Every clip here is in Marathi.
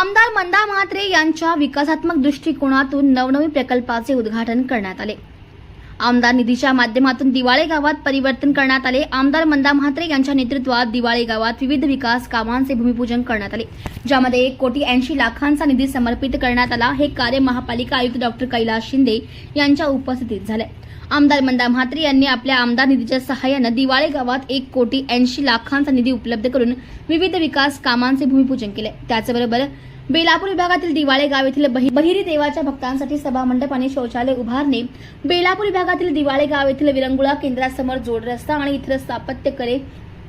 आमदार मंदा म्हात्रे यांच्या विकासात्मक दृष्टिकोनातून नवनवीन प्रकल्पाचे उद्घाटन करण्यात आले. आमदार निधीच्या माध्यमातून दिवाळे गावात परिवर्तन करण्यात आले. आमदार मंदा म्हात्रे यांच्या नेतृत्वात दिवाळे गावात विविध विकास कामांचे भूमिपूजन करण्यात आले. ज्यामध्ये एक कोटी ऐंशी लाखांचा निधी समर्पित करण्यात आला. हे कार्य महापालिका आयुक्त डॉक्टर कैलास शिंदे यांच्या उपस्थितीत झाले. आमदार मंदा म्हात्रे यांनी आपल्या आमदार निधीच्या सहाय्यानं दिवाळे गावात एक कोटी ऐंशी लाखांचा निधी उपलब्ध करून विविध विकास कामांचे भूमिपूजन केले. त्याचबरोबर बेलापूर विभागातील दिवाळे गाव येथील बहिरी देवाच्या भक्तांसाठी सभामंडप आणि शौचालय उभारणे. बेलापूर विभागातील दिवाळे गाव येथील विरंगुळा केंद्रासमोर जोड रस्ता आणि इतर स्थापत्य करे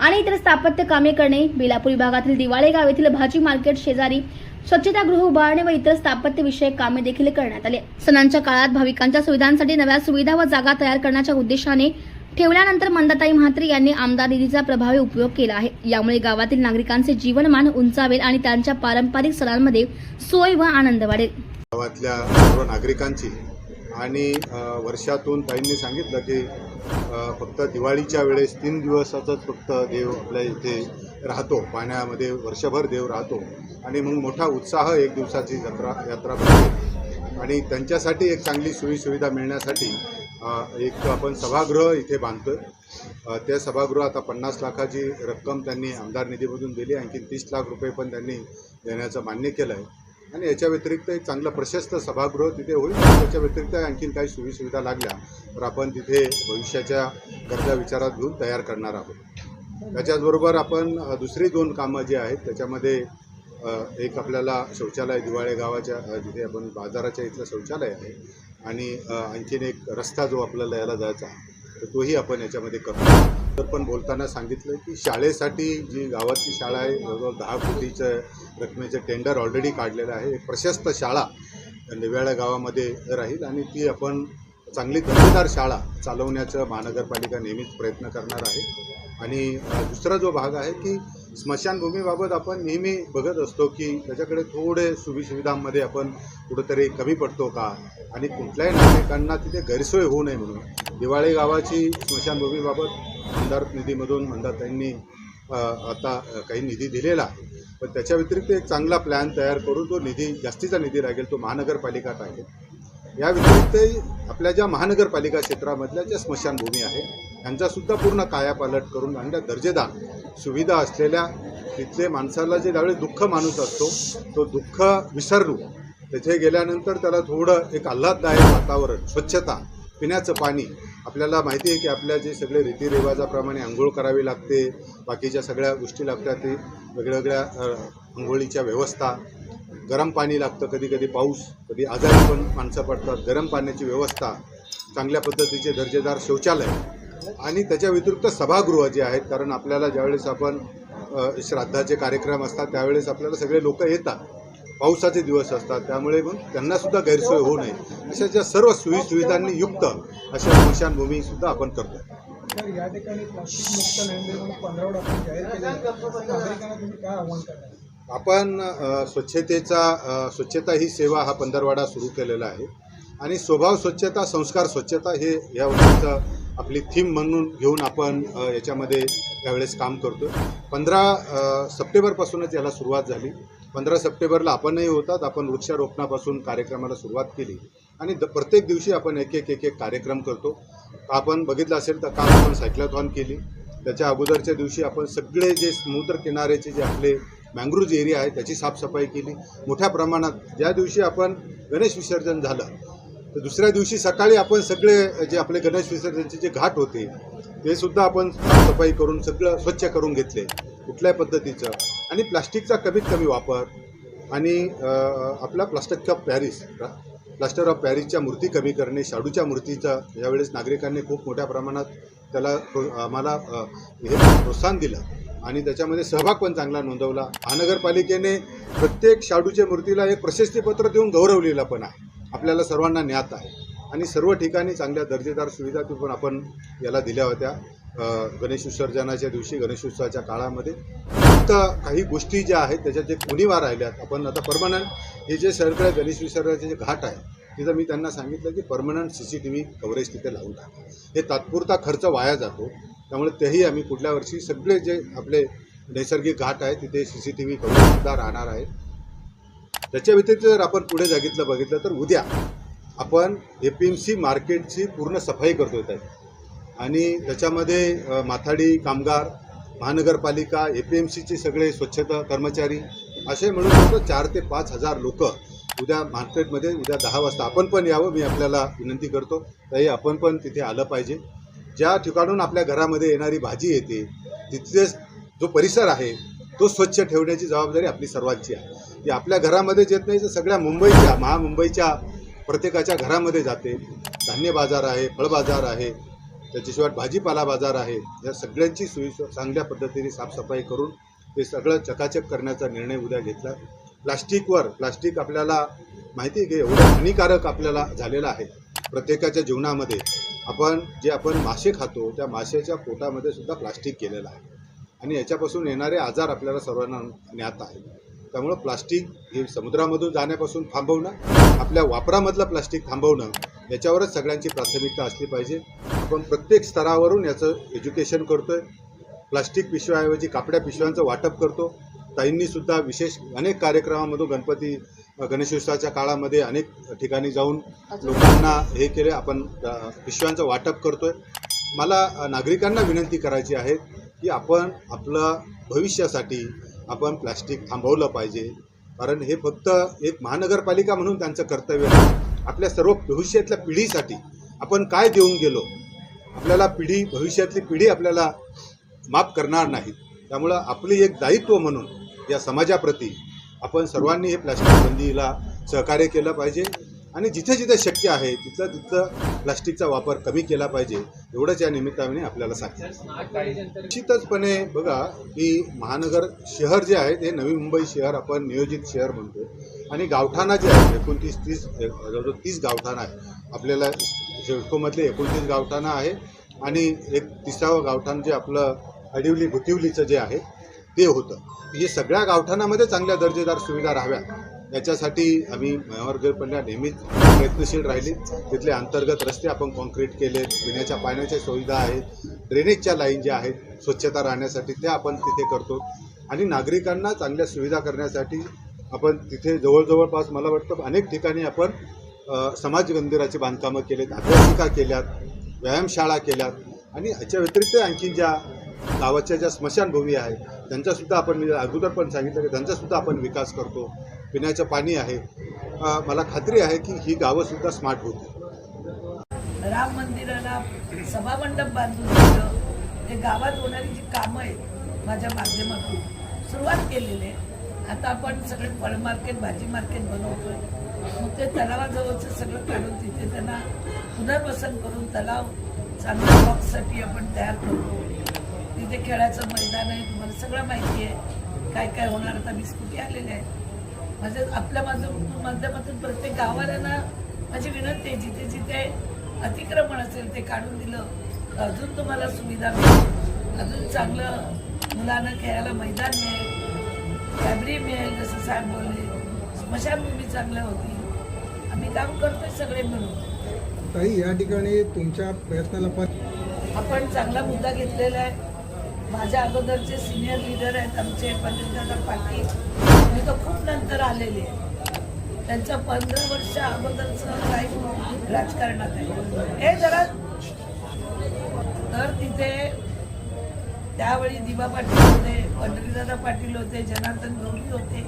आणि इतर स्थापत्य कामे करणे. बेलापूर विभागातील दिवाळे गाव येथील भाजी मार्केट शेजारी स्वच्छतागृह उभारणे व इतर स्थापत्य विषयक कामे देखील करण्यात आले. सणांच्या काळात भाविकांच्या सुविधांसाठी नव्या सुविधा व जागा तयार करण्याच्या उद्देशाने ठेवल्यानंतर मंदाताई म्हात्रे यांनी आमदार निधीचा प्रभावी उपयोग केला आहे. यामुळे गावातील नागरिकांचे जीवनमान उंचावेल आणि त्यांच्या पारंपरिक सणांमध्ये सोय व आनंद वाढेल. गावातल्या सर्व नागरिकांची आणि वर्षातून ताईंनी सांगितलं की फक्त दिवाळीच्या वेळेस तीन दिवसाचाच फक्त देव आपल्या इथे राहतो पाण्यामध्ये वर्षभर देव राहतो. आणि मग मोठा उत्साह एक दिवसाची जत्रा यात्रा आणि त्यांच्यासाठी एक चांगली सोयीसुविधा मिळण्यासाठी एक आपण सभागृह इथे बांधतो आहे त्या सभागृह आता पन्नास लाखाची रक्कम त्यांनी आमदार निधीमधून दिली. आणखी तीस लाख रुपये पण त्यांनी देण्याचं मान्य केलं आहे आणि याच्या व्यतिरिक्त एक चांगलं प्रशस्त सभागृह तिथे होईल. त्याच्या व्यतिरिक्त आणखीन काही सुविसुविधा लागल्या तर आपण तिथे भविष्याच्या गरजा विचारात घेऊन तयार करणार आहोत. त्याच्याचबरोबर आपण दुसरी दोन कामं जी आहेत त्याच्यामध्ये एक आपल्याला शौचालय दिवाळे गावाच्या जिथे आपण बाजाराच्या इथलं शौचालय आहे आणि आणखीन एक रस्ता जो आपल्याला यायला जायचा तर तोही आपण याच्यामध्ये करतो तर पण बोलताना सांगितलं की शाळेसाठी जी गावाची शाळा आहे जवळजवळ दहा कोटीचं रकमेचं टेंडर ऑलरेडी काढलेलं आहे. एक प्रशस्त शाळा निव्याळा गावामध्ये राहील आणि ती आपण चांगली दर्जेदार शाळा चालवण्याचं महानगरपालिका नेहमीच प्रयत्न करणार आहे. आणि दुसरा जो भाग आहे की स्मशानभूमीबाबत आपण नेहमी बघत असतो की त्याच्याकडे थोडे सुविसुविधांमध्ये आपण कुठंतरी कमी पडतो का? आणि कुठल्याही नागरिकांना तिथे गैरसोय होऊ नये म्हणून. दिवाळी गावाची स्मशानभूमीबाबत आमदार निधीमधून मंदाताईंनी आता काही निधी दिलेला आहे. पण त्याच्या व्यतिरिक्त एक चांगला प्लॅन तयार करून तो निधी जास्तीचा निधी लागेल तो महानगरपालिका टाकेल या व्यतिरिक्त आपल्या ज्या महानगरपालिका क्षेत्रामधल्या ज्या स्मशानभूमी आहे यांचासुद्धा पूर्ण कायापालट करून आणि त्या दर्जेदार सुविधा असलेल्या तिथले माणसाला जे त्यावेळी दुःख माणूस असतो तो दुःख विसरलो. तिथे गेल्यानंतर त्याला थोडं एक आल्हाददायक वातावरण स्वच्छता पिण्याचं पाणी आपल्याला माहिती आहे की आपल्या जे सगळे रीतिरिवाजाप्रमाणे आंघोळ करावी लागते बाकीच्या सगळ्या गोष्टी लागतात ते वेगळ्यावेगळ्या आंघोळीच्या व्यवस्था. गरम पाणी लागतं कधी कधी पाऊस कधी आजारी पण माणसं पडतात गरम पाण्याची व्यवस्था चांगल्या पद्धतीचे दर्जेदार शौचालय. आणि त्याच्या व्यतिरिक्त सभागृह जे आहेत कारण आपल्याला ज्यावेळेस आपण श्राद्धाचे कार्यक्रम असतात त्यावेळेस आपल्याला सगळे लोक येतात. पावसाचे दिवस असतात त्यामुळे मग त्यांनासुद्धा गैरसोय होऊ नये. अशा ज्या सर्व सोयीसुविधांनी युक्त अशा स्मशानभूमीसुद्धा आपण करतो या ठिकाणी आपण स्वच्छतेचा स्वच्छता ही सेवा हा पंधरवाडा सुरू केलेला आहे. आणि स्वभाव स्वच्छता संस्कार स्वच्छता हे या वर्षीचं आपली थीम म्हणून घेऊन आपण याच्यामध्ये यावेळेस काम करतो पंधरा सप्टेंबरपासूनच याला सुरुवात झाली. पंधरा सप्टेंबरला आपणही होतात. आपण वृक्षारोपणापासून कार्यक्रमाला सुरुवात केली. आणि द प्रत्येक दिवशी आपण एक एक एक एक कार्यक्रम करतो. आपण बघितलं असेल तर काल आपण सायक्लॉथॉन केली. त्याच्या अगोदरच्या दिवशी आपण सगळे जे समुद्र किनाऱ्याचे जे आपले मँग्रोव्ज एरिया आहे त्याची साफसफाई केली. मोठ्या प्रमाणात ज्या दिवशी आपण गणेश विसर्जन झालं तर दुसऱ्या दिवशी सकाळी आपण सगळे जे आपले गणेश विसर्जनचे जे घाट होते ते सुद्धा आपण साफसफाई करून सगळं स्वच्छ करून घेतले कुठल्याही पद्धतीचं. आणि प्लास्टिकचा कमीत कमी वापर आणि आपला plastic of Paris plaster of पॅरिसच्या मूर्ती कमी करणे शाडूच्या मूर्तीचा यावेळेस नागरिकांनी खूप मोठ्या प्रमाणात त्याला आम्हाला हे प्रोत्साहन दिलं आणि त्याच्यामध्ये सहभाग पण चांगला नोंदवला. महानगरपालिकेने प्रत्येक शाडूच्या मूर्तीला एक प्रशस्तीपत्र देऊन गौरवलेलं पण आहे. आपल्याला सर्वांना ज्ञात आहे. आणि सर्व ठिकाणी चांगल्या दर्जेदार सुविधा पण आपण याला दिल्या होत्या. गणेश विसर्जनाच्या दिवशी गणेशोत्सवाच्या काळामध्ये. फक्त काही गोष्टी ज्या आहेत त्याच्यात जे उणीवा राहिल्यात आपण आता परमनंट हे जे सगळ्या गणेश विसर्जनाचे जे घाट आहे तिथं मी त्यांना सांगितलं की permanent C C T V coverage तिथे लावून टाका. हे तात्पुरता खर्च वाया जातो. त्यामुळे तेही आम्ही पुढल्या वर्षी सगळे जे आपले नैसर्गिक घाट आहेत तिथे सी सी टी व्ही कव्हरेजसुद्धा राहणार आहे. त्याच्या व्यतिरिक्त जर आपण पुढे जागितलं बघितलं तर उद्या आपण ए पी एम सी मार्केटची पूर्ण सफाई करतोय ताई आणि त्याच्यामध्ये माथाडी कामगार महानगरपालिका ए पी एम सीचे सगळे स्वच्छता कर्मचारी असे म्हणून फक्त चार ते पाच हजार लोक उद्या मार्केटमध्ये उद्या दहा वाजता आपण पण यावं मी आपल्याला विनंती करतो. तरी आपण पण तिथे आलं पाहिजे. ज्या ठिकाणून आपल्या घरामध्ये येणारी भाजी येते तिथेच जो परिसर आहे तो स्वच्छ ठेवण्याची जबाबदारी आपली सर्वांची आहे. ती आपल्या घरामध्येच येत नाही तर सगळ्या मुंबईच्या महामुंबईच्या प्रत्येकाच्या घरामध्ये जाते. धान्य बाजार आहे फळ बाजार आहे त्याच्याशिवाय भाजीपाला बाजार आहे. या सगळ्यांची सोयी चांगल्या पद्धतीने साफसफाई करून ते सगळं चकाचक करण्याचा निर्णय उद्या घेतला. प्लास्टिकवर प्लास्टिक आपल्याला माहिती आहे की एवढं हानिकारक आपल्याला झालेलं आहे प्रत्येकाच्या जीवनामध्ये. आपण जे आपण मासे खातो त्या माशाच्या पोटामध्ये सुद्धा प्लास्टिक केलेलं आहे. आणि याच्यापासून येणारे आजार आपल्याला सर्वांना ज्ञात आहे. त्यामुळं प्लास्टिक हे समुद्रामधून जाण्यापासून थांबवणं आपल्या वापरामधलं प्लास्टिक थांबवणं याच्यावरच सगळ्यांची प्राथमिकता असली पाहिजे. आपण प्रत्येक स्तरावरून याचं एज्युकेशन करतोय. प्लास्टिक पिशव्याऐवजी कापड्या पिशव्यांचं वाटप करतो. ताईंनी सुद्धा विशेष अनेक कार्यक्रमामधून गणपती गणेशोत्सवाच्या काळामध्ये अनेक ठिकाणी जाऊन लोकांना हे केले. आपण पिशव्यांचं वाटप करतोय. मला नागरिकांना विनंती करायची आहे की आपण आपलं भविष्यासाठी आपण प्लास्टिक थांबवलं पाहिजे. कारण हे फक्त एक महानगरपालिका म्हणून त्यांचं कर्तव्य आहे. आपल्या सर्व भविष्यातल्या पिढीसाठी आपण काय देऊन गेलो? आपल्याला पिढी भविष्यातली पिढी आपल्याला माफ करणार नाहीत. त्यामुळं आपली एक दायित्व म्हणून या समाजाप्रती आपण सर्वांनी हे प्लास्टिक बंदीला सहकार्य केलं पाहिजे. आणि जिथे जिथे शक्य आहे तिथं तिथं प्लास्टिकचा वापर कमी केला पाहिजे एवढंच या निमित्ताने आपल्याला सांगितलं. निश्चितचपणे बघा की महानगर शहर जे आहे ते नवी मुंबई शहर आपण नियोजित शहर म्हणतो आणि गावठाणा जे आहे एकोणतीस तीस जवळजवळ तीस गावठाणा आहे आपल्याला शिडकोमधले एकोणतीस गावठाणा आहे आणि एक तिसावं गावठाण जे आपलं अडिवली भुतिवलीचं जे आहे ते होतं. हे सगळ्या गावठाणामध्ये चांगल्या दर्जेदार सुविधा राहाव्या याच्यासाठी आम्ही महानगरपालिका नेहमीच प्रयत्नशील राहिली. तिथले अंतर्गत रस्ते आपण कॉन्क्रीट केले पिण्याच्या पाण्याच्या सुविधा आहेत ड्रेनेजच्या लाईन ज्या आहेत स्वच्छता राहण्यासाठी त्या आपण तिथे करतो. आणि नागरिकांना चांगल्या सुविधा करण्यासाठी आपण तिथे जवळजवळपास मला वाटतं अनेक ठिकाणी आपण समाज मंदिराची बांधकामं केलेत अभ्यासिका केल्यात व्यायामशाळा केल्यात. आणि ह्याच्या व्यतिरिक्त आणखी ज्या गावाच्या ज्या स्मशानभूमी आहेत त्यांचासुद्धा आपण मी अगोदर पण सांगितलं की त्यांचासुद्धा आपण विकास करतो. पिण्याचं पाणी आहे. मला खात्री आहे की ही गावंसुद्धा स्मार्ट होती. राम मंदिराला सभामंडप बांधून हे गावात होणारी जी कामं आहेत माझ्या माध्यमातून सुरुवात केलेली आहे. आता आपण सगळे फळ मार्केट भाजी मार्केट बनवतोय. मग ते तलावाजवळचं सगळं काढून तिथे त्यांना पुनर्वसन करून तलाव चांगल्या बॉक्ससाठी आपण तयार करतो. तिथे खेळाचं मैदान आहे तुम्हाला सगळं माहिती आहे. काय काय होणार? आता बिस्कुटी आलेले आहेत. माझ्या आपल्या माझं माध्यमातून प्रत्येक गावाला माझी विनंती आहे जिथे जिथे अतिक्रमण असेल ते काढून दिलं. अजून तुम्हाला सुविधा मिळेल. अजून चांगलं मुलांना खेळायला मैदान मिळेल. लायब्ररी मिळेल जसं साहेब बोलले. स्मशानभूमी चांगल्या होती. आम्ही काम करतोय सगळे मिळून. ताई या ठिकाणी तुमच्या प्रयत्नाला पण आपण चांगला मुद्दा घेतलेला आहे. माझ्या अगोदरचे सिनियर लीडर आहेत आमचे पंडितदादा पाटील. तर खूप नंतर आलेले आहे त्यांच्या पंधरा वर्ष अगोदरचं लाईफ राजकारणात आहे. हे जरा तर तिथे त्यावेळी दिबा पाटील होते पंढरीदादा पाटील होते जनार्दन गौरी होते.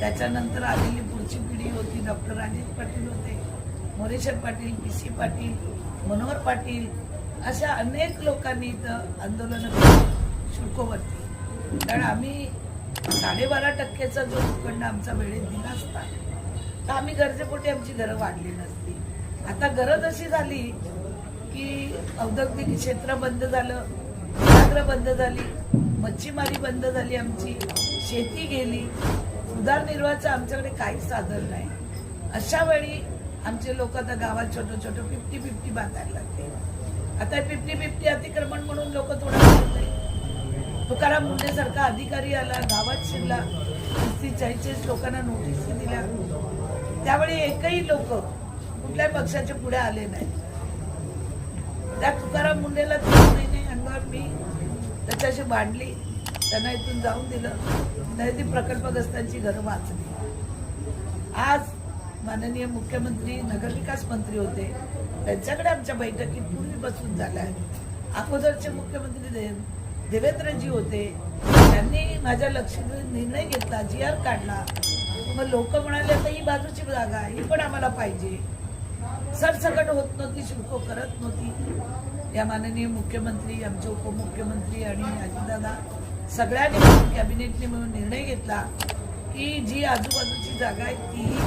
त्याच्यानंतर आलेली पुढची पिढी होती डॉक्टर राजेश पाटील होते मोरेश्वर पाटील पी सी पाटील मनोहर पाटील अशा अनेक लोकांनी इथं आंदोलनं केली शुल्कोवरती कारण आम्ही साडेबारा टक्क्याचा जो भूखंड आमचा वेळेत दिला असता तर आम्ही गरजेपोटी आमची घरं वाढली नसती. आता गरज अशी झाली की औद्योगिक क्षेत्र बंद झालं व्याघ्र बंद झाली मच्छीमारी बंद झाली आमची शेती गेली उदारनिर्वाहाचं आमच्याकडे काहीच साधन नाही. अशा वेळी आमचे लोक आता गावात छोटं छोटं फिफ्टी फिफ्टी बांधायला लागते आता फिफ्टी फिफ्टी अतिक्रमण म्हणून लोक थोडं तुकाराम मुंडेसारखा अधिकारी आला गावात शिरला तीस चाळीस लोकांना नोटीस दिल्या त्यावेळी एकही लोक कुठल्याही पक्षाच्या पुढे आले नाही. त्या तुकाराम मुंडेला तीन महिने अंगावर मी त्याच्याशी भांडली त्यांना इथून जाऊन दिलं. नाही ती प्रकल्पग्रस्तांची घरं वाचली. आज माननीय मुख्यमंत्री नगरविकास मंत्री होते. त्यांच्याकडे आमच्या बैठकीत पूर्वी बसून झाल्या अगोदरचे मुख्यमंत्री देवेंद्रजी होते. त्यांनी माझ्या लक्षात निर्णय घेतला जी आर काढला. मग लोक म्हणाले आता ही बाजूची जागा ही पण आम्हाला पाहिजे. सरसकट होत नव्हती शुल्क करत नव्हती. या माननीय मुख्यमंत्री आमचे उपमुख्यमंत्री आणि अजितदादा सगळ्यांनी मिळून कॅबिनेटने मिळून निर्णय घेतला की जी आजूबाजूची जागा आहे ती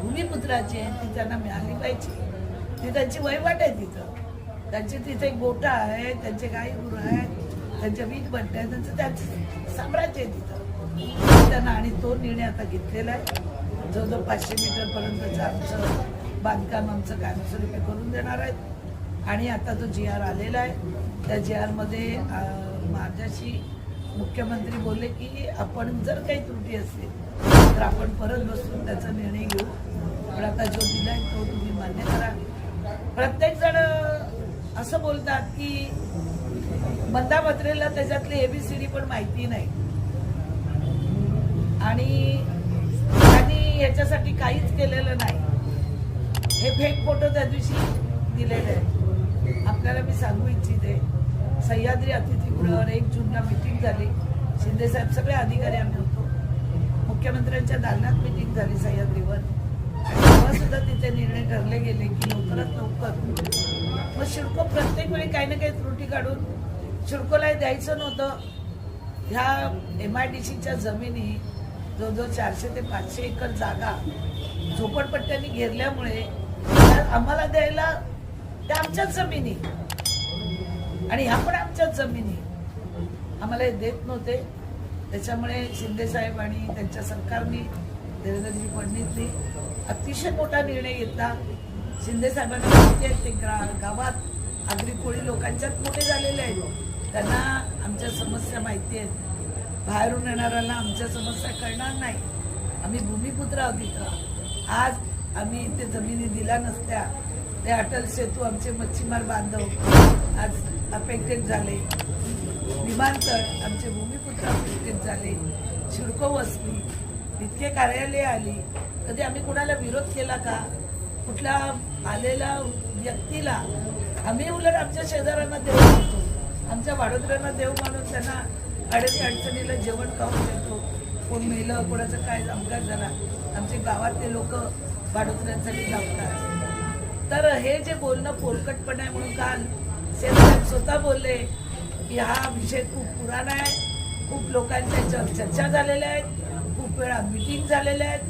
भूमिपुत्राची आहे ती त्यांना मिळाली पाहिजे. ती त्यांची वहिवाट आहे तिथं. त्यांचे तिथे गोटा आहे त्यांचे गाई गुरं आहेत त्यांच्या वीज भट्ट आहे त्यांचं त्यांचं साम्राज्य आहे तिथं. त्यांना आणि तो निर्णय आता घेतलेला आहे. जवळजवळ पाचशे मीटरपर्यंतचं आमचं बांधकाम आमचं कायमस्वरूपी करून देणार आहेत. आणि आता जो जी आर आलेला आहे त्या जी आरमध्ये माझ्याशी मुख्यमंत्री बोलले की आपण जर काही त्रुटी असतील तर आपण परत बसून त्याचा निर्णय घेऊ. पण आता जो दिलाय तो तुम्ही मान्य करा. प्रत्येक जण असं बोलतात की मंदा बत्रेला त्याच्यातली एबीसीडी पण माहिती नाही. आणि त्यांनी याच्यासाठी काहीच केलेलं नाही. हे फेक फोटो त्या दिवशी दिलेले आहेत. आपल्याला मी सांगू इच्छिते. सह्याद्री अतिथीगृहावर एक जूनला मिटिंग झाली. शिंदेसाहेब सगळे अधिकारी आम्ही होतो. मुख्यमंत्र्यांच्या दालनात मिटिंग झाली सह्याद्रीवर. तेव्हासुद्धा तेव्हा सुद्धा तिथे निर्णय ठरले गेले की लवकरात लवकर मग शुल्क प्रत्येक वेळी काही ना काही त्रुटी काढून शिडकोला द्यायचं नव्हतं. ह्या एम आय डी सीच्या जमिनी जवळजवळ चारशे ते पाचशे एकर जागा झोपडपट्ट्यांनी घेरल्यामुळे आम्हाला द्यायला त्या आमच्याच जमिनी. आणि ह्या पण आमच्याच जमिनी. आम्हाला हे देत नव्हते. त्याच्यामुळे शिंदेसाहेब आणि त्यांच्या सरकारने देवेंद्रजी फडणवीसनी अतिशय मोठा निर्णय घेतला. शिंदेसाहेबांना माहिती आहे ते ग्रा गावात आगरी कोळी लोकांच्यात मोठे झालेले आहेत. त्यांना आमच्या समस्या माहिती आहेत. बाहेरून येणाऱ्यांना आमच्या समस्या कळणार नाही. आम्ही भूमिपुत्र आहोत इथं. आज आम्ही इथे जमिनी दिल्या नसत्या. ते अटल सेतू आमचे मच्छीमार बांधव. आज अफेक्टेड झाले. विमानतळ आमचे भूमिपुत्र अफेक्टेड झाले. शिडको वसली. इतके कार्यालय आली. कधी आम्ही कुणाला विरोध केला का? कुठल्या आलेल्या व्यक्तीला? आम्ही उलट आमच्या शेजाऱ्यांना देऊ शकतो. आमच्या वाडोदऱ्यांना देव मानून त्यांना अडचणी अडचणीला जेवण खाऊन देतो. कोण मेलं कोणाचा काय अपघात झाला आमचे गावातले लोक वाडोदऱ्यांसाठी लावतात तर हे जे बोलणं पोलकटपण आहे म्हणून काल शेतकरी स्वतः बोलले की हा विषय खूप पुराणा आहे. खूप लोकांच्या याच्यावर चर्चा झालेल्या आहेत. खूप वेळा मिटिंग झालेल्या आहेत.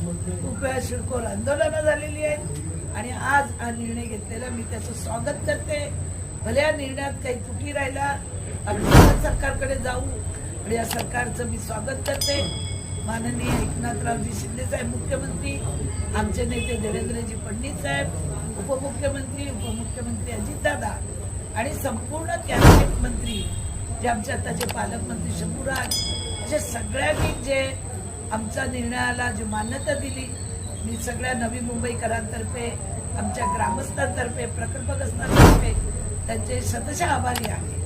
खूप वेळा शिडकोर आंदोलनं झालेली आहेत. आणि आज हा निर्णय घेतलेला मी त्याचं स्वागत करते. भले या निर्णयात काही तुटी राहिला आम्ही सरकारकडे जाऊ आणि या सरकारचं मी स्वागत करते. माननीय एकनाथरावजी शिंदे साहेब मुख्यमंत्री आमचे नेते देवेंद्रजी फडणवीस साहेब उपमुख्यमंत्री उपमुख्यमंत्री अजितदादा आणि संपूर्ण कॅबिनेट मंत्री जे आमचे आताचे पालकमंत्री शंभूराज अशा सगळ्यांनी जे आमच्या निर्णयाला जी मान्यता दिली मी सगळ्या नवी मुंबईकरांतर्फे आमच्या ग्रामस्थांतर्फे प्रकल्पग्रस्तांतर्फे त्यांचे शतशः आभारी आहे.